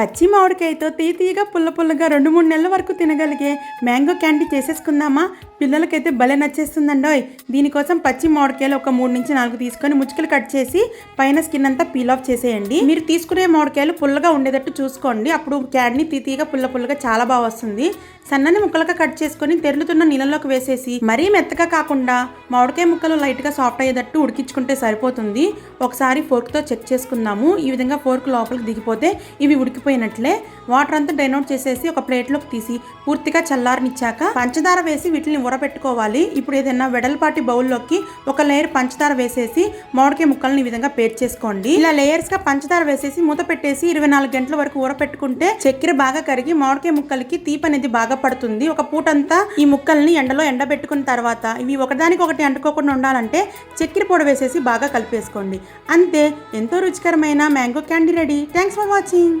పచ్చి మామిడికాయతో తీతీగా పుల్ల పుల్లగా రెండు మూడు నెలల వరకు తినగలిగే మ్యాంగో క్యాండీ చేసేసుకుందామా? పిల్లలకైతే భలే నచ్చేస్తుందండోయ్. దీనికోసం పచ్చి మామిడికాయలు ఒక మూడు నుంచి నాలుగు తీసుకొని ముచ్చుకలు కట్ చేసి పైన స్కిన్ అంతా పీల్ ఆఫ్ చేసేయండి. మీరు తీసుకునే మామిడికాయలు పుల్లగా ఉండేటట్టు చూసుకోండి. అప్పుడు క్యాండీ తీతీగా పుల్ల పుల్లగా చాలా బాగా వస్తుంది. సన్నని ముక్కలుగా కట్ చేసుకొని తెరులుతున్న నీళ్ళలోకి వేసేసి మరీ మెత్తగా కాకుండా మామిడికాయ ముక్కలు లైట్గా సాఫ్ట్ అయ్యేటట్టు ఉడికించుకుంటే సరిపోతుంది. ఒకసారి ఫోర్క్తో చెక్ చేసుకుందాము. ఈ విధంగా ఫోర్క్ లోపలికి దిగిపోతే ఇవి ఉడికిపోయి ఉడికిపోయినట్లే వాటర్ అంతా డ్రైన్ అవుట్ చేసేసి ఒక ప్లేట్లోకి తీసి పూర్తిగా చల్లారనిచ్చాక పంచదార వేసి వీటిని ఊరబెట్టుకోవాలి. ఇప్పుడు ఏదైనా వెడల్పాటి బౌల్లోకి ఒక లేయర్ పంచదార వేసేసి మామిడికాయ ముక్కల్ని ఈ విధంగా పేర్ చేసుకోండి. ఇలా లేయర్స్గా పంచదార వేసేసి మూత పెట్టేసి ఇరవై నాలుగు గంటల వరకు ఊరపెట్టుకుంటే చక్కెర బాగా కరిగి మామిడికాయ ముక్కలకి తీపి అనేది బాగా పడుతుంది. ఒక పూటంతా ఈ ముక్కల్ని ఎండలో ఎండబెట్టుకున్న తర్వాత ఇవి ఒకదానికి ఒకటి అంటుకోకుండా ఉండాలంటే చక్కెర పొడి వేసేసి బాగా కలిపేసుకోండి. అంతే ఎంతో రుచికరమైన mango candy ready. Thanks for watching.